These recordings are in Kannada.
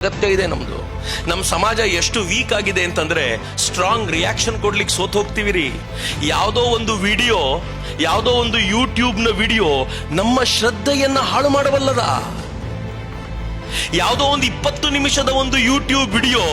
ಅಗತ್ಯ ಇದೆ ನಮ್ದು. ನಮ್ಮ ಸಮಾಜ ಎಷ್ಟು ವೀಕ್ ಆಗಿದೆ ಅಂತಂದ್ರೆ ಸ್ಟ್ರಾಂಗ್ ರಿಯಾಕ್ಷನ್ ಕೊಡ್ಲಿಕ್ಕೆ ಸೋತ್ ಹೋಗ್ತೀವಿ ರೀ ಯಾವುದೋ ಒಂದು ವಿಡಿಯೋ ಯಾವುದೋ ಒಂದು ಯೂಟ್ಯೂಬ್ನ ವಿಡಿಯೋ ನಮ್ಮ ಶ್ರದ್ಧೆಯನ್ನ ಹಾಳು ಮಾಡಬಲ್ಲದ? ಯಾವುದೋ ಒಂದು ಇಪ್ಪತ್ತು ನಿಮಿಷದ ಒಂದು ಯೂಟ್ಯೂಬ್ ವಿಡಿಯೋ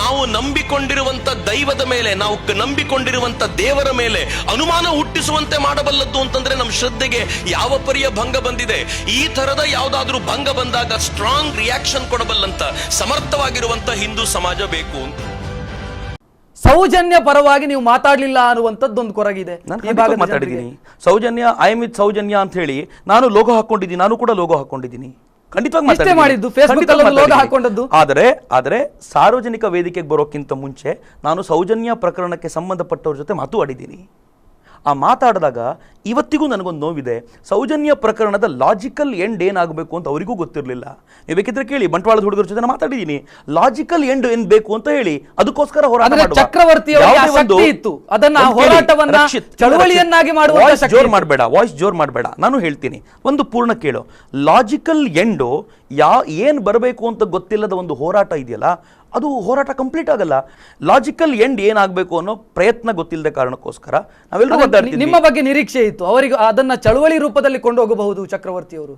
ನಾವು ನಂಬಿಕೊಂಡಿರುವಂತ ದೈವದ ಮೇಲೆ ನಾವು ನಂಬಿಕೊಂಡಿರುವಂತ ದೇವರ ಮೇಲೆ ಅನುಮಾನ ಹುಟ್ಟಿಸುವಂತೆ ಮಾಡಬಲ್ಲದ್ದು ಅಂತಂದ್ರೆ ನಮ್ಮ ಶ್ರದ್ಧೆಗೆ ಯಾವ ಪರಿಯ ಭಂಗ ಬಂದಿದೆ? ಈ ತರದ ಯಾವ್ದಾದ್ರೂ ಭಂಗ ಬಂದಾಗ ಸ್ಟ್ರಾಂಗ್ ರಿಯಾಕ್ಷನ್ ಕೊಡಬಲ್ಲಂತ ಸಮರ್ಥವಾಗಿರುವಂತ ಹಿಂದೂ ಸಮಾಜ ಬೇಕು ಅಂತ. ಸೌಜನ್ಯ ಪರವಾಗಿ ನೀವು ಮಾತಾಡ್ಲಿಲ್ಲ ಅನ್ನುವಂಥದ್ದು ಒಂದು ಕೊರಗಿದೆ ನಾನು ಮಾತಾಡಿದ್ದೀನಿ. Soujanya I met with Soujanya ಅಂತ ಹೇಳಿ ನಾನು ಲೋಗೋ ಹಾಕೊಂಡಿದ್ದೀನಿ. ನಾನು ಕೂಡ ಲೋಗೋ ಹಾಕೊಂಡಿದ್ದೀನಿ. ಖಂಡಿತವಾಗಿ ಹಾಕೊಂಡದ್ದು? ಆದರೆ ಆದರೆ ಸಾರ್ವಜನಿಕ ವೇದಿಕೆಗೆ ಬರೋಕ್ಕಿಂತ ಮುಂಚೆ ನಾನು ಸೌಜನ್ಯ ಪ್ರಕರಣಕ್ಕೆ ಸಂಬಂಧಪಟ್ಟವ್ರ ಜೊತೆ ಮಾತು ಆಡಿದ್ದೀನಿ ಆ ಮಾತಾಡಿದಾಗ ಇವತ್ತಿಗೂ ನನಗೊಂದು ನೋವಿದೆ. ಸೌಜನ್ಯ ಪ್ರಕರಣದ ಲಾಜಿಕಲ್ ಎಂಡ್ ಏನಾಗಬೇಕು ಅಂತ ಅವರಿಗೂ ಗೊತ್ತಿರಲಿಲ್ಲ. ನೀವು ಬೇಕಿದ್ರೆ ಕೇಳಿ ಬಂಟ್ವಾಳದ ಹುಡುಗರ ಜೊತೆ ನಾನು ಮಾತಾಡಿದ್ದೀನಿ. ಲಾಜಿಕಲ್ ಎಂಡ್ ಏನ್ ಬೇಕು ಅಂತ ಹೇಳಿ ಅದಕ್ಕೋಸ್ಕರ ಹೋರಾಟ ರಕ್ಷಿತ್, ಚಳುವಳಿಯನ್ನಾಗಿ ಜೋರ್ ಮಾಡಬೇಡ ವಾಯ್ಸ್ ಜೋರ್ ಮಾಡಬೇಡ. ನಾನು ಹೇಳ್ತೀನಿ ಒಂದು ಪೂರ್ಣ ಕೇಳು. ಲಾಜಿಕಲ್ ಎಂಡು ಯಾ ಏನ್ ಬರಬೇಕು ಅಂತ ಗೊತ್ತಿಲ್ಲದ ಒಂದು ಹೋರಾಟ ಇದೆಯಲ್ಲ ಅದು ಹೋರಾಟ ಕಂಪ್ಲೀಟ್ ಆಗಲ್ಲ. ಲಾಜಿಕಲ್ ಎಂಡ್ ಏನಾಗಬೇಕು ಅನ್ನೋ ಪ್ರಯತ್ನ ಗೊತ್ತಿಲ್ಲದ ಕಾರಣಕ್ಕೋಸ್ಕರ ನಾವೆಲ್ಲರೂ ನಿಮ್ಮ ಬಗ್ಗೆ ನಿರೀಕ್ಷೆ ಇತ್ತು. ಅವರಿಗೆ ಅದನ್ನ ಚಳುವಳಿ ರೂಪದಲ್ಲಿ ಕೊಂಡೋಗಬಹುದು ಚಕ್ರವರ್ತಿ ಅವರು.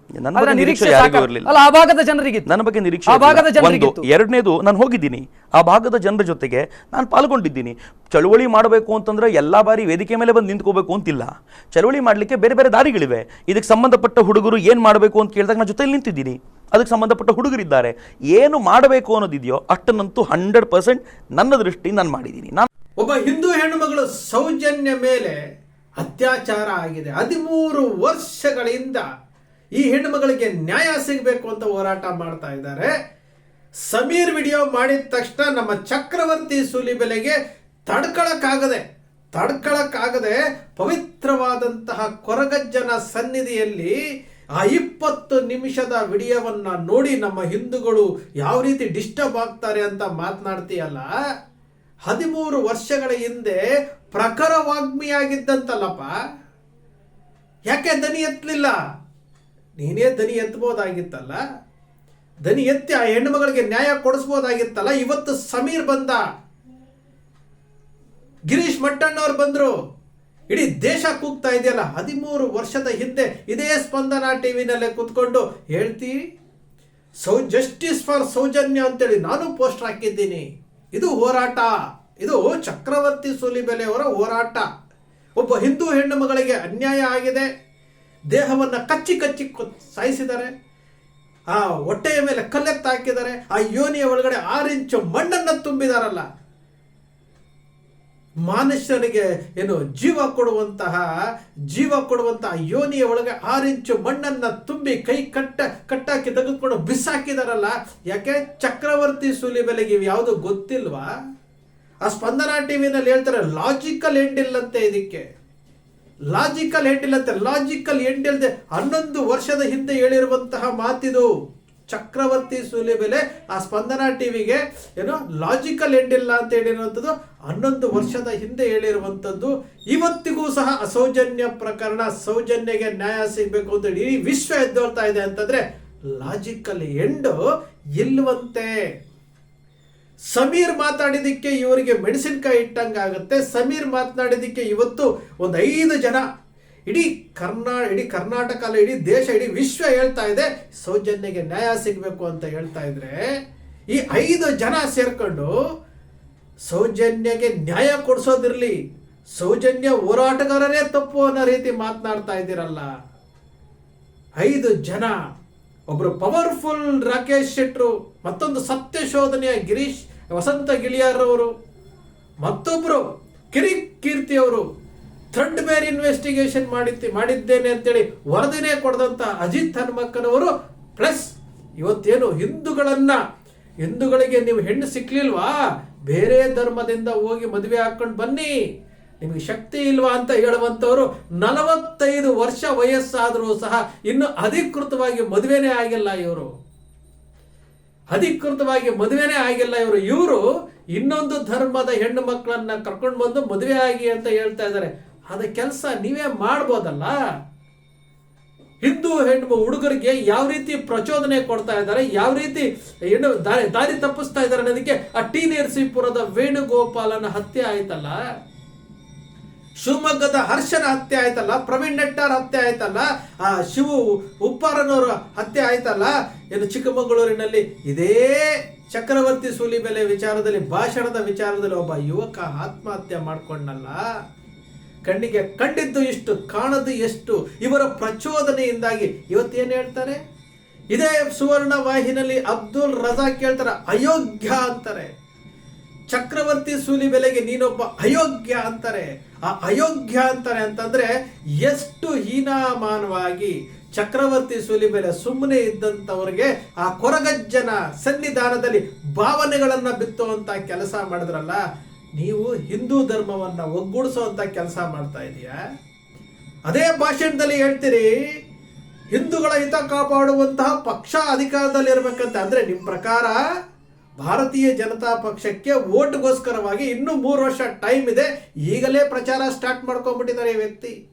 ಅಲ್ಲ ಆ ಭಾಗದ ಜನರಿಗೆ ನನ್ನ ಬಗ್ಗೆ ನಿರೀಕ್ಷೆ ಆ. ಭಾಗದ ಜನರಿಗೆ ಎರಡನೇದು ನಾನು ಹೋಗಿದ್ದೀನಿ. ಆ ಭಾಗದ ಜನರ ಜೊತೆಗೆ ನಾನು ಪಾಲ್ಗೊಂಡಿದ್ದೀನಿ. ಚಳುವಳಿ ಮಾಡಬೇಕು ಅಂತಂದ್ರೆ ಎಲ್ಲಾ ಬಾರಿ ವೇದಿಕೆ ಮೇಲೆ ಬಂದು ನಿಂತ್ಕೋಬೇಕು ಅಂತಿಲ್ಲ. ಚಳುವಳಿ ಮಾಡಲಿಕ್ಕೆ ಬೇರೆ ಬೇರೆ ದಾರಿಗಳಿವೆ. ಇದಕ್ಕೆ ಸಂಬಂಧಪಟ್ಟ ಹುಡುಗರು ಏನು ಮಾಡಬೇಕು ಅಂತ ಕೇಳಿದಾಗ ನಾನು ಜೊತೆಲಿ ನಿಂತಿದ್ದೀನಿ. ಅದಕ್ಕೆ ಸಂಬಂಧಪಟ್ಟ ಹುಡುಗರಿದ್ದಾರೆ. ಏನು ಮಾಡಬೇಕು ಅನ್ನೋದಿದೆಯೋ ಅಷ್ಟನ್ನಂತೂ ಹಂಡ್ರೆಡ್ ಪರ್ಸೆಂಟ್ ನನ್ನ ದೃಷ್ಟಿ ನಾನು ಮಾಡಿದ್ದೀನಿ. ನಾನು ಒಬ್ಬ ಹಿಂದೂ ಹೆಣ್ಣುಮಗಳು ಸೌಜನ್ಯ ಮೇಲೆ ಅತ್ಯಾಚಾರ ಆಗಿದೆ. ಹದಿಮೂರು ವರ್ಷಗಳಿಂದ ಈ ಹೆಣ್ಣುಮಗಳಿಗೆ ನ್ಯಾಯ ಸಿಗಬೇಕು ಅಂತ ಹೋರಾಟ ಮಾಡ್ತಾ ಇದ್ದಾರೆ. ಸಮೀರ್ ವಿಡಿಯೋ ಮಾಡಿದ ತಕ್ಷಣ ನಮ್ಮ ಚಕ್ರವರ್ತಿ ಸುಲಿಬೆಲೆಗೆ ತಡ್ಕೊಳಕ್ಕಾಗದೆ ತಡ್ಕೊಳಕ್ಕಾಗದೆ ಪವಿತ್ರವಾದಂತಹ ಕೊರಗಜ್ಜನ ಸನ್ನಿಧಿಯಲ್ಲಿ ಆ ಇಪ್ಪತ್ತು ನಿಮಿಷದ ವಿಡಿಯೋವನ್ನ ನೋಡಿ ನಮ್ಮ ಹಿಂದೂಗಳು ಯಾವ ರೀತಿ ಡಿಸ್ಟರ್ಬ್ ಆಗ್ತಾರೆ ಅಂತ ಮಾತನಾಡ್ತೀಯಲ್ಲ, ಹದಿಮೂರು ವರ್ಷಗಳ ಹಿಂದೆ ಪ್ರಖರ ವಾಗ್ಮಿಯಾಗಿದ್ದಂತಲ್ಲಪ್ಪ ಯಾಕೆ ದನಿ ಎತ್ತಲಿಲ್ಲ ನೀನೇ ದನಿ ಎತ್ತಬಹುದಾಗಿತ್ತಲ್ಲ ದನಿ ಎತ್ತಿ ಆ ಹೆಣ್ಮಗಳಿಗೆ ನ್ಯಾಯ ಕೊಡಿಸ್ಬೋದಾಗಿತ್ತಲ್ಲ? ಇವತ್ತು ಸಮೀರ್ ಬಂದ. ಗಿರೀಶ್ ಮಟ್ಟಣ್ಣವ್ರು ಬಂದ್ರು. ಇಡೀ ದೇಶ ಕೂಗ್ತಾ ಇದೆಯಲ್ಲ, ಹದಿಮೂರು ವರ್ಷದ ಹಿಂದೆ ಇದೇ ಸ್ಪಂದನ ಟಿ ವಿನಲ್ಲೇ ಕೂತ್ಕೊಂಡು ಹೇಳ್ತೀವಿ ಸೌ ಜಸ್ಟಿಸ್ ಫಾರ್ ಸೌಜನ್ಯ ಅಂತೇಳಿ ನಾನು ಪೋಸ್ಟ್ ಹಾಕಿದ್ದೀನಿ. ಇದು ಹೋರಾಟ, ಇದು ಚಕ್ರವರ್ತಿ ಸೂಲಿಬೆಲೆಯವರ ಹೋರಾಟ. ಒಬ್ಬ ಹಿಂದೂ ಹೆಣ್ಣು ಮಗಳಿಗೆ ಅನ್ಯಾಯ ಆಗಿದೆ, ದೇಹವನ್ನು ಕಚ್ಚಿ ಕಚ್ಚಿ ಸಾಯಿಸಿದ್ದಾರೆ, ಆ ಹೊಟ್ಟೆಯ ಮೇಲೆ ಕಲ್ಲೆತ್ತ ಹಾಕಿದ್ದಾರೆ, ಆ ಯೋನಿಯ ಒಳಗಡೆ ಆರು ಇಂಚು ಮಣ್ಣನ್ನು ತುಂಬಿದಾರಲ್ಲ ಮನುಷ್ಯನಿಗೆ ಏನು ಜೀವ ಕೊಡುವಂತಹ ಜೀವ ಕೊಡುವಂತಹ ಯೋನಿಯ ಒಳಗೆ ಆರಿಂಚು ಮಣ್ಣನ್ನ ತುಂಬಿ ಕೈ ಕಟ್ಟ, ಕಟ್ಟಾಕಿ ತೆಗೆದುಕೊಂಡು ಬಿಸಾಕಿದಾರಲ್ಲ, ಯಾಕೆ? ಚಕ್ರವರ್ತಿ ಸುಲಿಬೆಲೆಗೆ ಇವು ಯಾವುದು ಗೊತ್ತಿಲ್ವಾ? ಆ ಸ್ಪಂದನ ಟಿವಿನಲ್ಲಿ ಹೇಳ್ತಾರೆ ಲಾಜಿಕಲ್ ಎಂಡ್ ಇಲ್ಲಂತೆ ಇದಕ್ಕೆ. ಲಾಜಿಕಲ್ ಎಂಡ್ ಇಲ್ಲಂತೆ. ಲಾಜಿಕಲ್ ಎಂಡ್ ಇಲ್ಲದೆ ಹನ್ನೊಂದು ವರ್ಷದ ಹಿಂದೆ ಹೇಳಿರುವಂತಹ ಮಾತಿದು. ಚಕ್ರವರ್ತಿ ಸೂಲಿಬೆಲೆ ಆ ಸ್ಪಂದನ ಟಿವಿಗೆ ಏನು ಲಾಜಿಕಲ್ ಎಂಡ್ ಇಲ್ಲ ಅಂತ ಹೇಳಿರುವಂಥದ್ದು ಹನ್ನೊಂದು ವರ್ಷದ ಹಿಂದೆ ಹೇಳಿರುವಂಥದ್ದು. ಇವತ್ತಿಗೂ ಸಹ ಅಸೌಜನ್ಯ ಪ್ರಕರಣ, ಸೌಜನ್ಯಗೆ ನ್ಯಾಯ ಸಿಗಬೇಕು ಅಂತ ಇಡೀ ವಿಶ್ವ ಎದ್ದೋಳ್ತಾ ಇದೆ ಅಂತಂದ್ರೆ ಲಾಜಿಕಲ್ ಎಂಡ್ ಇಲ್ಲವಂತೆ ಸಮೀರ್ ಮಾತಾಡಿದಕ್ಕೆ ಇವರಿಗೆ ಮೆಣಸಿನ್ಕಾಯಿ ಇಟ್ಟಂಗಾಗುತ್ತೆ. ಸಮೀರ್ ಮಾತನಾಡಿದಕ್ಕೆ ಇವತ್ತು ಒಂದು ಐದು ಜನ ಇಡೀ ಕರ್ನಾ, ಇಡೀ ಕರ್ನಾಟಕ ಅಲ್ಲ, ಇಡೀ ದೇಶ, ಇಡೀ ವಿಶ್ವ ಹೇಳ್ತಾ ಇದೆ, ಸೌಜನ್ಯಗೆ ನ್ಯಾಯ ಸಿಗಬೇಕು ಅಂತ ಹೇಳ್ತಾ ಇದ್ರೆ, ಈ ಐದು ಜನ ಸೇರ್ಕೊಂಡು ಸೌಜನ್ಯಗೆ ನ್ಯಾಯ ಕೊಡಿಸೋದಿರಲಿ, ಸೌಜನ್ಯ ಹೋರಾಟಗಾರರೇ ತಪ್ಪು ಅನ್ನೋ ರೀತಿ ಮಾತನಾಡ್ತಾ ಇದ್ದೀರಲ್ಲ. ಐದು ಜನ, ಒಬ್ರು ಪವರ್ಫುಲ್ ರಾಕೇಶ್ ಶೆಟ್ರು, ಮತ್ತೊಂದು ಸತ್ಯ ಶೋಧನೆಯ ಗಿರೀಶ್, ವಸಂತ ಗಿಳಿಯಾರ್ ಅವರು ಮತ್ತೊಬ್ರು ಕಿರಿಕ್ ಕೀರ್ತಿ ಅವರು ಥರ್ಡ್ ಬೇರ್ ಇನ್ವೆಸ್ಟಿಗೇಷನ್ ಮಾಡಿದ್ದೆ ಮಾಡಿದ್ದೇನೆ ಅಂತೇಳಿ ವರದಿನೇ ಕೊಡದಂತ ಅಜಿತ್ ಹನುಮಕ್ಕನವರು ಪ್ಲಸ್ ಇವತ್ತೇನು ಹಿಂದೂಗಳನ್ನ, ಹಿಂದೂಗಳಿಗೆ ನೀವು ಹೆಣ್ಣು ಸಿಕ್ಲಿಲ್ವಾ? ಬೇರೆ ಧರ್ಮದಿಂದ ಹೋಗಿ ಮದುವೆ ಹಾಕೊಂಡು ಬನ್ನಿ. ನಿಮಗೆ ಶಕ್ತಿ ಇಲ್ವಾ ಅಂತ ಹೇಳುವಂಥವ್ರು ನಲವತ್ತೈದು ವರ್ಷ ವಯಸ್ಸಾದರೂ ಸಹ ಇನ್ನು ಅಧಿಕೃತವಾಗಿ ಮದುವೆನೇ ಆಗಿಲ್ಲ ಇವರು. ಅಧಿಕೃತವಾಗಿ ಮದುವೆನೇ ಆಗಿಲ್ಲ ಇವರು. ಇವರು ಇನ್ನೊಂದು ಧರ್ಮದ ಹೆಣ್ಣು ಮಕ್ಕಳನ್ನ ಕರ್ಕೊಂಡು ಬಂದು ಮದುವೆ ಆಗಿ ಅಂತ ಹೇಳ್ತಾ ಇದ್ದಾರೆ. ಅದ ಕೆಲಸ ನೀವೇ ಮಾಡ್ಬೋದಲ್ಲ? ಹಿಂದೂ ಹೆಣ್ಣು ಹುಡುಗರಿಗೆ ಯಾವ ರೀತಿ ಪ್ರಚೋದನೆ ಕೊಡ್ತಾ ಇದ್ದಾರೆ, ಯಾವ ರೀತಿ ಏನು ದಾರಿ ದಾರಿ ತಪ್ಪಿಸ್ತಾ ಇದ್ದಾರೆ ಅನ್ನೋದಕ್ಕೆ ಆ ಟಿ ನರಸೀಪುರದ ವೇಣುಗೋಪಾಲನ ಹತ್ಯೆ ಆಯ್ತಲ್ಲ? ಶಿವಮೊಗ್ಗದ ಹರ್ಷನ ಹತ್ಯೆ ಆಯ್ತಲ್ಲ? ಪ್ರವೀಣ್ ನೆಟ್ಟಾರ್ ಹತ್ಯೆ ಆಯ್ತಲ್ಲ? ಆ ಶಿವು ಉಪ್ಪಾರನವರ ಹತ್ಯೆ ಆಯ್ತಲ್ಲ? ಏನು ಚಿಕ್ಕಮಗಳೂರಿನಲ್ಲಿ ಇದೇ ಚಕ್ರವರ್ತಿ ಸೂಲಿ ಬೆಲೆ ವಿಚಾರದಲ್ಲಿ, ಭಾಷಣದ ವಿಚಾರದಲ್ಲಿ ಒಬ್ಬ ಯುವಕ ಆತ್ಮಹತ್ಯೆ ಮಾಡ್ಕೊಂಡಲ್ಲ? ಕಣ್ಣಿಗೆ ಕಂಡಿದ್ದು ಇಷ್ಟು ಕಾಣದು ಎಷ್ಟು, ಇವರ ಪ್ರಚೋದನೆಯಿಂದಾಗಿ ಇವತ್ತೇನು ಹೇಳ್ತಾರೆ? ಇದೇ ಸುವರ್ಣ ವಾಹಿನಲ್ಲಿ ಅಬ್ದುಲ್ ರಜಾ ಹೇಳ್ತಾರೆ ಅಯೋಗ್ಯ ಅಂತಾರೆ. ಚಕ್ರವರ್ತಿ ಸೂಲಿ ಬೆಲೆಗೆ ನೀನೊಬ್ಬ ಅಯೋಗ್ಯ ಅಂತಾರೆ. ಆ ಅಯೋಗ್ಯ ಅಂತಾರೆ ಅಂತಂದ್ರೆ ಎಷ್ಟು ಹೀನಾಮಾನವಾಗಿ ಚಕ್ರವರ್ತಿ ಸೂಲಿ ಬೆಲೆ ಸುಮ್ಮನೆ ಇದ್ದಂಥವ್ರಿಗೆ ಆ ಕೊರಗಜ್ಜನ ಸನ್ನಿಧಾನದಲ್ಲಿ ಭಾವನೆಗಳನ್ನ ಬಿತ್ತುವಂತ ಕೆಲಸ ಮಾಡಿದ್ರಲ್ಲ ನೀವು ಹಿಂದೂ ಧರ್ಮವನ್ನ ಒಗ್ಗೂಡಿಸುವಂತ ಕೆಲಸ ಮಾಡ್ತಾ ಇದೆಯಾ? ಅದೇ ಭಾಷಣದಲ್ಲಿ ಹೇಳ್ತೀರಿ, ಹಿಂದೂಗಳ ಹಿತ ಕಾಪಾಡುವಂತಹ ಪಕ್ಷ ಅಧಿಕಾರದಲ್ಲಿ ಇರಬೇಕಂತ ಅಂದ್ರೆ ನಿಮ್ ಪ್ರಕಾರ ಭಾರತೀಯ ಜನತಾ ಪಕ್ಷಕ್ಕೆ ಓಟ್ಗೋಸ್ಕರವಾಗಿ ಇನ್ನೂ ಮೂರು ವರ್ಷ ಟೈಮ್ ಇದೆ. ಈಗಲೇ ಪ್ರಚಾರ ಸ್ಟಾರ್ಟ್ ಮಾಡ್ಕೊಂಡ್ಬಿಟ್ಟಿದ್ದಾರೆ ಈ ವ್ಯಕ್ತಿ.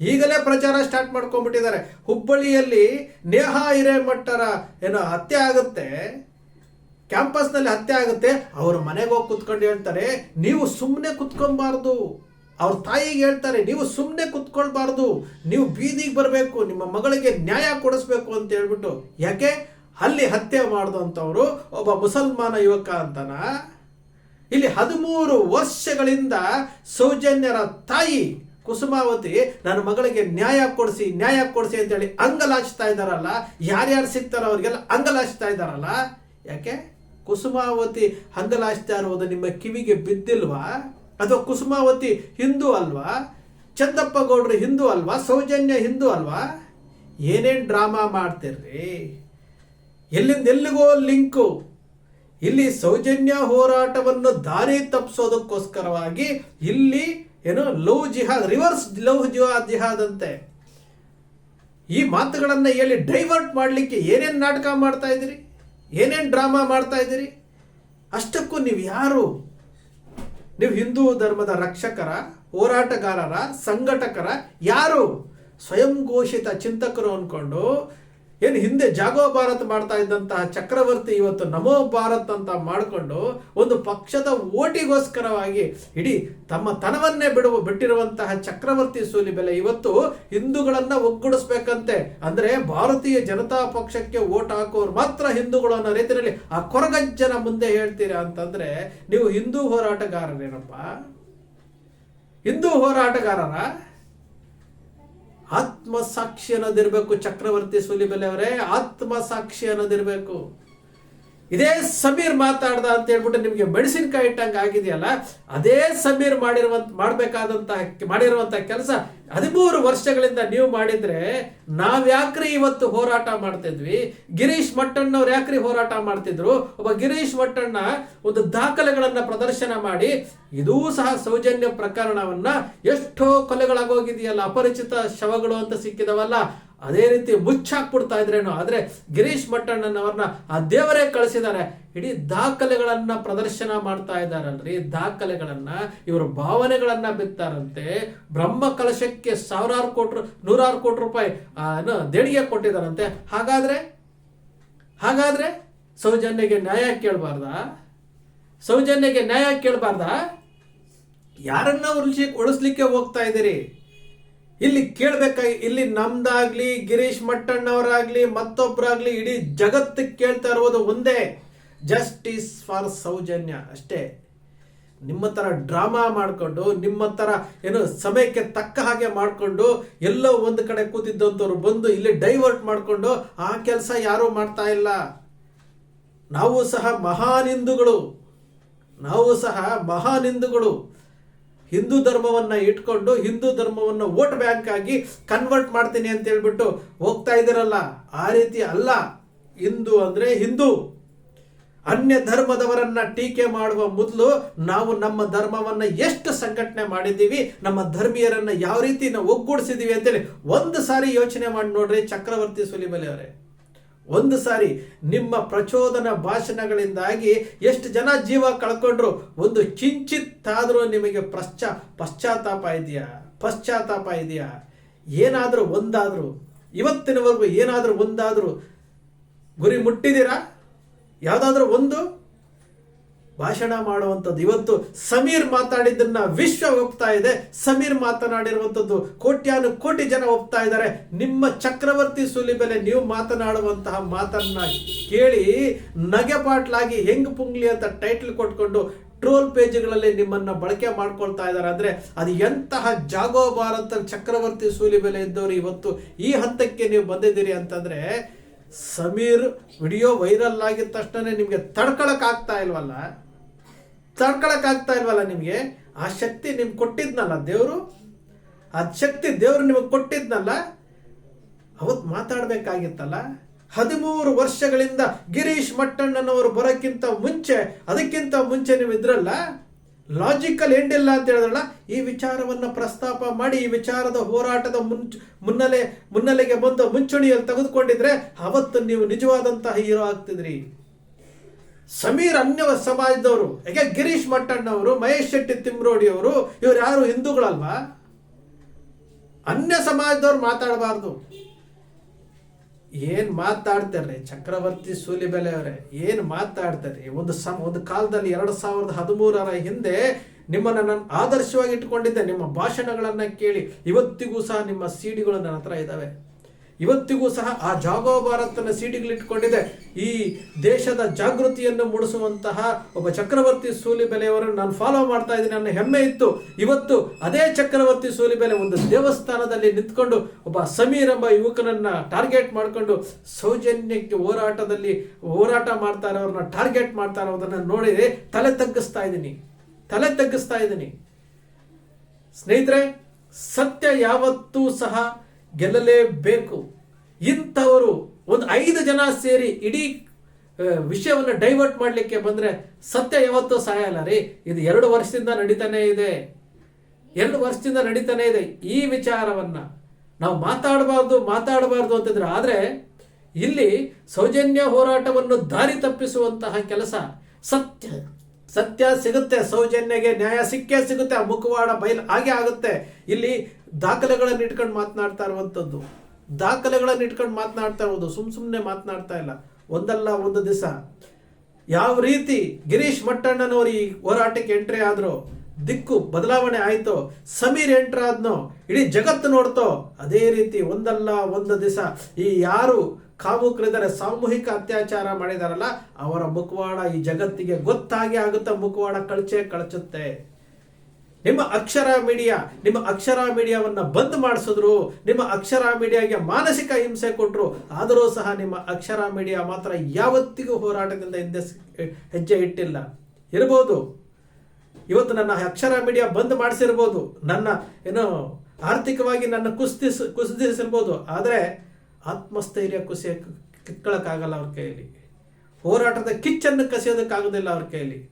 ಈಗಲೇ ಪ್ರಚಾರ ಸ್ಟಾರ್ಟ್ ಮಾಡ್ಕೊಂಡ್ಬಿಟ್ಟಿದ್ದಾರೆ. ಹುಬ್ಬಳ್ಳಿಯಲ್ಲಿ ನೇಹಾ ಹಿರೇಮಠರ ಏನೋ ಹತ್ಯೆ ಆಗುತ್ತೆ. ಕ್ಯಾಂಪಸ್ನಲ್ಲಿ ಹತ್ಯೆ ಆಗುತ್ತೆ, ಅವ್ರ ಮನೆಗೆ ಹೋಗಿ ಕುತ್ಕೊಂಡು ಹೇಳ್ತಾರೆ, ನೀವು ಸುಮ್ಮನೆ ಕುತ್ಕೊಬಾರ್ದು ಅವ್ರ ತಾಯಿಗೆ ಹೇಳ್ತಾರೆ, ನೀವು ಸುಮ್ಮನೆ ಕುತ್ಕೊಳ್ಬಾರ್ದು. ನೀವು ಬೀದಿಗೆ ಬರಬೇಕು, ನಿಮ್ಮ ಮಗಳಿಗೆ ನ್ಯಾಯ ಕೊಡಿಸ್ಬೇಕು ಅಂತ ಹೇಳ್ಬಿಟ್ಟು. ಯಾಕೆ? ಅಲ್ಲಿ ಹತ್ಯೆ ಮಾಡಿದಂಥವ್ರು ಒಬ್ಬ ಮುಸಲ್ಮಾನ ಯುವಕ ಅಂತನ? ಇಲ್ಲಿ ಹದಿಮೂರು ವರ್ಷಗಳಿಂದ ಸೌಜನ್ಯರ ತಾಯಿ ಕುಸುಮಾವತಿ ನನ್ನ ಮಗಳಿಗೆ ನ್ಯಾಯ ಕೊಡಿಸಿ ನ್ಯಾಯ ಕೊಡಿಸಿ ಅಂತೇಳಿ ಅಂಗಲಾಚ್ತಾ ಇದ್ದಾರಲ್ಲ, ಯಾರ್ಯಾರು ಸಿಗ್ತಾರೋ ಅವ್ರಿಗೆಲ್ಲ ಅಂಗಲಾಚ್ತಾ ಇದ್ದಾರಲ್ಲ. ಯಾಕೆ? ಕುಸುಮಾವತಿ ಅಂಗಲಾಚ್ತಾ ಇರುವುದು ನಿಮ್ಮ ಕಿವಿಗೆ ಬಿದ್ದಿಲ್ವಾ? ಅಥವಾ ಕುಸುಮಾವತಿ ಹಿಂದೂ ಅಲ್ವಾ? ಚಂದಪ್ಪ ಗೌಡ್ರು ಹಿಂದೂ ಅಲ್ವಾ? ಸೌಜನ್ಯ ಹಿಂದೂ ಅಲ್ವಾ? ಏನೇನು ಡ್ರಾಮಾ ಮಾಡ್ತಿರ್ರಿ? ಎಲ್ಲಿಂದ ಎಲ್ಲಿಗೋ ಲಿಂಕು. ಇಲ್ಲಿ ಸೌಜನ್ಯ ಹೋರಾಟವನ್ನು ದಾರಿ ತಪ್ಪಿಸೋದಕ್ಕೋಸ್ಕರವಾಗಿ ಇಲ್ಲಿ ಏನೋ ಲವ್ ಜಿಹಾದ್, ರಿವರ್ಸ್ ಲವ್ ಜಿಹಾದ್ ಜಿಹಾದ್ ಅಂತೆ ಈ ಮಾತುಗಳನ್ನು ಹೇಳಿ ಡೈವರ್ಟ್ ಮಾಡಲಿಕ್ಕೆ ಏನೇನು ನಾಟಕ ಮಾಡ್ತಾ ಇದ್ದೀರಿ? ಏನೇನು ಡ್ರಾಮಾ ಮಾಡ್ತಾ ಇದ್ದೀರಿ? ಅಷ್ಟಕ್ಕೂ ನೀವು ಯಾರು? ನೀವು ಹಿಂದೂ ಧರ್ಮದ ರಕ್ಷಕರ, ಹೋರಾಟಗಾರರ, ಸಂಘಟಕರ ಯಾರು? ಸ್ವಯಂ ಘೋಷಿತ ಚಿಂತಕರು ಅನ್ಕೊಂಡು ಏನು ಹಿಂದೆ ಜಾಗೋ ಭಾರತ್ ಮಾಡ್ತಾ ಇದ್ದಂತಹ ಚಕ್ರವರ್ತಿ ಇವತ್ತು ನಮೋ ಭಾರತ್ ಅಂತ ಮಾಡಿಕೊಂಡು ಒಂದು ಪಕ್ಷದ ಓಟಿಗೋಸ್ಕರವಾಗಿ ಇಡೀ ತಮ್ಮ ತನವನ್ನೇ ಬಿಡುವ ಬಿಟ್ಟಿರುವಂತಹ ಚಕ್ರವರ್ತಿ ಸೂಲಿಬೆಲೆ ಇವತ್ತು ಹಿಂದೂಗಳನ್ನ ಒಗ್ಗೂಡಿಸ್ಬೇಕಂತೆ. ಅಂದ್ರೆ ಭಾರತೀಯ ಜನತಾ ಪಕ್ಷಕ್ಕೆ ಓಟ್ ಹಾಕೋರು ಮಾತ್ರ ಹಿಂದೂಗಳು ಅನ್ನೋ ರೀತಿಯಲ್ಲಿ ಆ ಕೊರಗಜ್ಜನ ಮುಂದೆ ಹೇಳ್ತೀರಾ ಅಂತಂದ್ರೆ ನೀವು ಹಿಂದೂ ಹೋರಾಟಗಾರರೇನಪ್ಪ? ಹಿಂದೂ ಹೋರಾಟಗಾರರ? ಆತ್ಮಸಾಕ್ಷಿ ಅನ್ನೋದಿರಬೇಕು ಚಕ್ರವರ್ತಿ ಸೂಲಿಬೆಲೆ ಅವರೇ ಆತ್ಮಸಾಕ್ಷಿ ಅನ್ನೋದಿರ್ಬೇಕು. ಇದೇ ಸಮೀರ್ ಮಾತಾಡ್ದ ಅಂತ ಹೇಳ್ಬಿಟ್ಟು ನಿಮಗೆ ಮೆಣಸಿನ್ಕಾಯಿ ಇಟ್ಟಂಗೆ ಆಗಿದೆಯಲ್ಲ, ಅದೇ ಸಮೀರ್ ಮಾಡಿರುವಂತ, ಮಾಡಬೇಕಾದಂತ ಮಾಡಿರುವಂತಹ ಕೆಲಸ ಹದಿಮೂರು ವರ್ಷಗಳಿಂದ ನೀವು ಮಾಡಿದ್ರೆ ನಾವ್ಯಾಕ್ರಿ ಇವತ್ತು ಹೋರಾಟ ಮಾಡ್ತಿದ್ವಿ? ಗಿರೀಶ್ ಮಟ್ಟಣ್ಣವ್ರು ಯಾಕ್ರಿ ಹೋರಾಟ ಮಾಡ್ತಿದ್ರು? ಒಬ್ಬ ಗಿರೀಶ್ ಮಟ್ಟಣ್ಣ ಒಂದು ದಾಖಲೆಗಳನ್ನ ಪ್ರದರ್ಶನ ಮಾಡಿ, ಇದೂ ಸಹ ಸೌಜನ್ಯ ಪ್ರಕರಣವನ್ನ ಎಷ್ಟೋ ಕೊಲೆಗಳಾಗೋಗಿದೆಯಲ್ಲ, ಅಪರಿಚಿತ ಶವಗಳು ಅಂತ ಸಿಕ್ಕಿದವಲ್ಲ ಅದೇ ರೀತಿ ಮುಚ್ಚಾಕ್ಬಿಡ್ತಾ ಇದ್ರೇನು? ಆದ್ರೆ ಗಿರೀಶ್ ಮಟ್ಟಣ್ಣನವ್ರನ್ನ ಆ ದೇವರೇ ಕಳಿಸಿದ್ದಾರೆ ಇಡೀ ದಾಖಲೆಗಳನ್ನು ಪ್ರದರ್ಶನ ಮಾಡ್ತಾ ಇದ್ದಾರಲ್ರಿ. ದಾಖಲೆಗಳನ್ನು, ಇವರು ಭಾವನೆಗಳನ್ನ ಬಿತ್ತಾರಂತೆ. ಬ್ರಹ್ಮ ಕಲಶಕ್ಕೆ ಸಾವಿರಾರು ಕೋಟಿ ನೂರಾರು ಕೋಟಿ ರೂಪಾಯಿ ದೇಣಿಗೆ ಕೊಟ್ಟಿದ್ದಾರಂತೆ. ಹಾಗಾದ್ರೆ? ಹಾಗಾದ್ರೆ? ಸೌಜನ್ಯಗೆ ನ್ಯಾಯ ಕೇಳಬಾರ್ದ? ಸೌಜನ್ಯಗೆ ನ್ಯಾಯ ಕೇಳಬಾರ್ದ? ಯಾರನ್ನ ಉಳಿಸಿ ಉಳಿಸ್ಲಿಕ್ಕೆ ಹೋಗ್ತಾ ಇದ್ದೀರಿ? ಇಲ್ಲಿ ಕೇಳ್ಬೇಕಾಗಿ, ಇಲ್ಲಿ ನಮ್ದಾಗ್ಲಿ, ಗಿರೀಶ್ ಮಟ್ಟಣ್ಣವರಾಗ್ಲಿ ಮತ್ತೊಬ್ಬರಾಗ್ಲಿ ಇಡೀ ಜಗತ್ತಿಗೆ ಕೇಳ್ತಾ ಇರೋದು ಒಂದೇ ಜಸ್ಟಿಸ್ ಫಾರ್ ಸೌಜನ್ಯ ಅಷ್ಟೇ. ನಿಮ್ಮ ಥರ ಡ್ರಾಮಾ ಮಾಡಿಕೊಂಡು, ನಿಮ್ಮ ಥರ ಏನು ಸಮಯಕ್ಕೆ ತಕ್ಕ ಹಾಗೆ ಮಾಡಿಕೊಂಡು, ಎಲ್ಲೋ ಒಂದು ಕಡೆ ಕೂತಿದ್ದಂಥವ್ರು ಬಂದು ಇಲ್ಲಿ ಡೈವರ್ಟ್ ಮಾಡಿಕೊಂಡು, ಆ ಕೆಲಸ ಯಾರೂ ಮಾಡ್ತಾ ಇಲ್ಲ. ನಾವು ಸಹ ಮಹಾನ್ ಹಿಂದೂಗಳು ನಾವು ಸಹ ಮಹಾನ್ ಹಿಂದೂಗಳು ಹಿಂದೂ ಧರ್ಮವನ್ನ ಇಟ್ಕೊಂಡು ಹಿಂದೂ ಧರ್ಮವನ್ನ ವೋಟ್ ಬ್ಯಾಂಕ್ ಆಗಿ ಕನ್ವರ್ಟ್ ಮಾಡ್ತೀನಿ ಅಂತ ಹೇಳ್ಬಿಟ್ಟು ಹೋಗ್ತಾ ಇದ್ದೀರಲ್ಲ, ಆ ರೀತಿ ಅಲ್ಲ. ಹಿಂದೂ ಅಂದ್ರೆ ಹಿಂದೂ. ಅನ್ಯ ಧರ್ಮದವರನ್ನ ಟೀಕೆ ಮಾಡುವ ಮೊದಲು ನಾವು ನಮ್ಮ ಧರ್ಮವನ್ನ ಎಷ್ಟು ಸಂಘಟನೆ ಮಾಡಿದ್ದೀವಿ, ನಮ್ಮ ಧರ್ಮೀಯರನ್ನ ಯಾವ ರೀತಿ ನಾವು ಒಗ್ಗೂಡಿಸಿದೀವಿ ಅಂತೇಳಿ ಒಂದು ಸಾರಿ ಯೋಚನೆ ಮಾಡಿ ನೋಡ್ರಿ ಚಕ್ರವರ್ತಿ ಸುಲಿಮಲೆ ಅವರೇ. ಒಂದು ಸಾರಿ ನಿಮ್ಮ ಪ್ರಚೋದನ ಭಾಷಣಗಳಿಂದಾಗಿ ಎಷ್ಟು ಜನ ಜೀವ ಕಳ್ಕೊಂಡ್ರು? ಒಂದು ಕಿಂಚಿತ್ತಾದರೂ ನಿಮಗೆ ಪಶ್ಚಾ ಪಶ್ಚಾತ್ತಾಪ ಇದೆಯಾ? ಪಶ್ಚಾತ್ತಾಪ ಇದೆಯಾ? ಏನಾದರೂ ಒಂದಾದರೂ, ಇವತ್ತಿನವರೆಗೂ ಏನಾದರೂ ಒಂದಾದರೂ ಗುರಿ ಮುಟ್ಟಿದ್ದೀರಾ? ಯಾವುದಾದ್ರೂ ಒಂದು? ಭಾಷಣ ಮಾಡುವಂಥದ್ದು. ಇವತ್ತು ಸಮೀರ್ ಮಾತಾಡಿದ್ದನ್ನ ವಿಶ್ವ ಒಪ್ತಾ ಇದೆ. ಸಮೀರ್ ಮಾತನಾಡಿರುವಂಥದ್ದು ಕೋಟ್ಯಾನು ಕೋಟಿ ಜನ ಒಪ್ತಾ ಇದ್ದಾರೆ. ನಿಮ್ಮ ಚಕ್ರವರ್ತಿ ಸುಲಿಬೆಲೆ ನೀವು ಮಾತನಾಡುವಂತಹ ಮಾತನ್ನ ಕೇಳಿ ನಗೆಪಾಟ್ಲಾಗಿ ಹೆಂಗ್ ಪುಂಗ್ಲಿ ಅಂತ ಟೈಟ್ಲ್ ಕೊಟ್ಕೊಂಡು ಟ್ರೋಲ್ ಪೇಜ್ಗಳಲ್ಲಿ ನಿಮ್ಮನ್ನ ಬಳಕೆ ಮಾಡ್ಕೊಳ್ತಾ ಇದ್ದಾರೆ. ಅಂದ್ರೆ ಅದು ಎಂತಹ ಜಾಗೋ ಭಾರತ ಚಕ್ರವರ್ತಿ ಸೂಲಿಬೆಲೆ ಇದ್ದವರು ಇವತ್ತು ಈ ಹಂತಕ್ಕೆ ನೀವು ಬಂದಿದ್ದೀರಿ ಅಂತಂದ್ರೆ ಸಮೀರ್ ವಿಡಿಯೋ ವೈರಲ್ ಆಗಿದ ತಕ್ಷಣ ನಿಮಗೆ ತಡ್ಕೊಳಕ್ ಆಗ್ತಾ ಇಲ್ವಲ್ಲ? ತಡ್ಕೊಳಕ್ ಆಗ್ತಾ ಇಲ್ವಲ್ಲ ನಿಮಗೆ? ಆ ಶಕ್ತಿ ನಿಮ್ಗೆ ಕೊಟ್ಟಿದ್ನಲ್ಲ ದೇವರು? ಆ ಶಕ್ತಿ ದೇವರು ನಿಮಗೆ ಕೊಟ್ಟಿದ್ನಲ್ಲ? ಅವತ್ತು ಮಾತಾಡಬೇಕಾಗಿತ್ತಲ್ಲ? ಹದಿಮೂರು ವರ್ಷಗಳಿಂದ ಗಿರೀಶ್ ಮಟ್ಟಣ್ಣನವರು ಬರೋಕ್ಕಿಂತ ಮುಂಚೆ, ಅದಕ್ಕಿಂತ ಮುಂಚೆ ನೀವು ಇದ್ರಲ್ಲ? ಲಾಜಿಕಲ್ ಎಂಡ್ ಇಲ್ಲ ಅಂತ ಹೇಳಿದ್ರಲ್ಲ? ಈ ವಿಚಾರವನ್ನ ಪ್ರಸ್ತಾಪ ಮಾಡಿ, ಈ ವಿಚಾರದ ಹೋರಾಟದ ಮುಂಚ ಮುನ್ನಲೆ, ಮುನ್ನೆಲೆಗೆ ಬಂದು ಮುಂಚೂಣಿಯಲ್ಲಿ ತೆಗೆದುಕೊಂಡಿದ್ರೆ ಅವತ್ತು ನೀವು ನಿಜವಾದಂತಹ ಹೀರೋ ಆಗ್ತಿದ್ರಿ. ಸಮೀರ್ ಅನ್ಯ ಸಮಾಜದವರು ಯಾಕೆ ಗಿರೀಶ್ ಮಟ್ಟಣ್ಣವರು, ಮಹೇಶ್ ಶೆಟ್ಟಿ ತಿಮ್ರೋಡಿಯವರು ಇವ್ರು ಯಾರು ಹಿಂದೂಗಳಲ್ವಾ? ಅನ್ಯ ಸಮಾಜದವ್ರು ಮಾತಾಡಬಾರ್ದು. ಏನ್ ಮಾತಾಡ್ತಾರೆ ಚಕ್ರವರ್ತಿ ಸೂಲಿಬೆಲೆ ಅವರೇ? ಏನ್ ಮಾತಾಡ್ತಾರೆ ಒಂದು ಸಮ, ಒಂದು ಕಾಲದಲ್ಲಿ ಎರಡು ಸಾವಿರದ ಹದಿಮೂರರ ಹಿಂದೆ ನಿಮ್ಮನ್ನ ನಾನು ಆದರ್ಶವಾಗಿ ಇಟ್ಕೊಂಡಿದ್ದೆ ನಿಮ್ಮ ಭಾಷಣಗಳನ್ನ ಕೇಳಿ, ಇವತ್ತಿಗೂ ಸಹ ನಿಮ್ಮ ಸಿಡಿಗಳು ನನ್ನ ಹತ್ರ ಇದ್ದಾವೆ ಇವತ್ತಿಗೂ ಸಹ ಆ ಜಾಗೋ ಭಾರತನ ಸೀಟಿಗಳಿಟ್ಟುಕೊಂಡಿದೆ ಈ ದೇಶದ ಜಾಗೃತಿಯನ್ನು ಮೂಡಿಸುವಂತಹ ಒಬ್ಬ ಚಕ್ರವರ್ತಿ ಸೂಲಿಬೆಲೆಯವರನ್ನು ನಾನು ಫಾಲೋ ಮಾಡ್ತಾ ಇದ್ದೀನಿ ನನ್ನ ಹೆಮ್ಮೆ ಇತ್ತು. ಇವತ್ತು ಅದೇ ಚಕ್ರವರ್ತಿ ಸೂಲಿಬೆಲೆ ಒಂದು ದೇವಸ್ಥಾನದಲ್ಲಿ ನಿಂತ್ಕೊಂಡು ಒಬ್ಬ ಸಮೀರ್ ಎಂಬ ಯುವಕನನ್ನ ಟಾರ್ಗೆಟ್ ಮಾಡಿಕೊಂಡು ಸೌಜನ್ಯಕ್ಕೆ ಹೋರಾಟದಲ್ಲಿ ಹೋರಾಟ ಮಾಡ್ತಾ ಇರೋರನ್ನ ಟಾರ್ಗೆಟ್ ಮಾಡ್ತಾ ಇರೋದನ್ನ ನೋಡಿ ತಲೆ ತಗ್ಗಿಸ್ತಾ ಇದ್ದೀನಿ. ತಲೆ ತಗ್ಗಿಸ್ತಾ ಇದ್ದೀನಿ. ಸ್ನೇಹಿತರೆ, ಸತ್ಯ ಯಾವತ್ತೂ ಸಹ ಗೆಲ್ಲಲೇಬೇಕು. ಇಂಥವರು ಒಂದು ಐದು ಜನ ಸೇರಿ ಇಡೀ ವಿಷಯವನ್ನು ಡೈವರ್ಟ್ ಮಾಡಲಿಕ್ಕೆ ಬಂದರೆ ಸತ್ಯ ಯಾವತ್ತೂ ಸಾಯಲ್ಲ ರೀ. ಇದು ಎರಡು ವರ್ಷದಿಂದ ನಡೀತಾನೆ ಇದೆ. ಎರಡು ವರ್ಷದಿಂದ ನಡೀತಾನೆ ಇದೆ ಈ ವಿಚಾರವನ್ನ. ನಾವು ಮಾತಾಡಬಾರ್ದು ಮಾತಾಡಬಾರ್ದು ಅಂತಂದ್ರೆ ಆದರೆ ಇಲ್ಲಿ ಸೌಜನ್ಯ ಹೋರಾಟವನ್ನು ದಾರಿ ತಪ್ಪಿಸುವಂತಹ ಕೆಲಸ ಸತ್ಯ. ಸತ್ಯ ಸಿಗುತ್ತೆ, ಸೌಜನ್ಯಗೆ ನ್ಯಾಯ ಸಿಕ್ಕೇ ಸಿಗುತ್ತೆ ಮುಖವಾಡ ಬಯಲು ಹಾಗೆ ಆಗುತ್ತೆ. ಇಲ್ಲಿ ದಾಖಲೆಗಳನ್ನು ಇಟ್ಕೊಂಡು ಮಾತನಾಡ್ತಾ ಇರುವಂಥದ್ದು. ದಾಖಲೆಗಳನ್ನು ಇಟ್ಕೊಂಡು ಮಾತನಾಡ್ತಾ ಇರೋದು ಸುಮ್ ಸುಮ್ಮನೆ ಮಾತನಾಡ್ತಾ ಇಲ್ಲ. ಒಂದಲ್ಲ ಒಂದು ದಿವಸ. ಯಾವ ರೀತಿ ಗಿರೀಶ್ ಮಟ್ಟಣ್ಣನವರು ಈ ಹೋರಾಟಕ್ಕೆ ಎಂಟ್ರಿ ಆದ್ರು, ದಿಕ್ಕು ಬದಲಾವಣೆ ಆಯಿತು, ಸಮೀರ್ ಎಂಟ್ರ್ ಆದ್ನೋ, ಇಡೀ ಜಗತ್ತು ನೋಡ್ತೋ, ಅದೇ ರೀತಿ ಒಂದಲ್ಲ ಒಂದು ದಿವಸ ಈ ಯಾರು ಕಾಮುಕರಿದ್ದಾರೆ ಸಾಮೂಹಿಕ ಅತ್ಯಾಚಾರ ಮಾಡಿದಾರಲ್ಲ, ಅವರ ಮುಖವಾಡ ಈ ಜಗತ್ತಿಗೆ ಗೊತ್ತಾಗಿ ಆಗುತ್ತಾ, ಮುಖವಾಡ ಕಳಚೆ ಕಳಚುತ್ತೆ. ನಿಮ್ಮ ಅಕ್ಷರ ಮೀಡಿಯಾ, ನಿಮ್ಮ ಅಕ್ಷರ ಮೀಡಿಯಾವನ್ನ ಬಂದ್ ಮಾಡಿಸಿದ್ರು, ನಿಮ್ಮ ಅಕ್ಷರ ಮೀಡಿಯಾಗೆ ಮಾನಸಿಕ ಹಿಂಸೆ ಕೊಟ್ಟರು ಆದರೂ ಸಹ ನಿಮ್ಮ ಅಕ್ಷರ ಮೀಡಿಯಾ ಮಾತ್ರ ಯಾವತ್ತಿಗೂ ಹೋರಾಟದಿಂದ ಹಿಂದೆ ಹೆಜ್ಜೆ ಇಟ್ಟಿಲ್ಲ. ಇರಬಹುದು ಇವತ್ತು ನನ್ನ ಅಕ್ಷರ ಮೀಡಿಯಾ ಬಂದ್ ಮಾಡಿಸಿರ್ಬೋದು. ನನ್ನ, ಏನು, ಆರ್ಥಿಕವಾಗಿ ನನ್ನ ಕುಸ್ತಿಸ್ ಕುಸಿದಿಸಿರ್ಬೋದು ಆದರೆ, ಆತ್ಮಸ್ಥೈರ್ಯ ಕುಸಿಯ ಕಿತ್ಕೊಳ್ಳೋಕ್ಕಾಗಲ್ಲ ಅವ್ರ ಕೈಯಲ್ಲಿ. ಹೋರಾಟದ ಕಿಚ್ಚನ್ನು ಕಸಿಯೋದಕ್ಕಾಗೋದಿಲ್ಲ ಅವ್ರ ಕೈಯಲ್ಲಿ.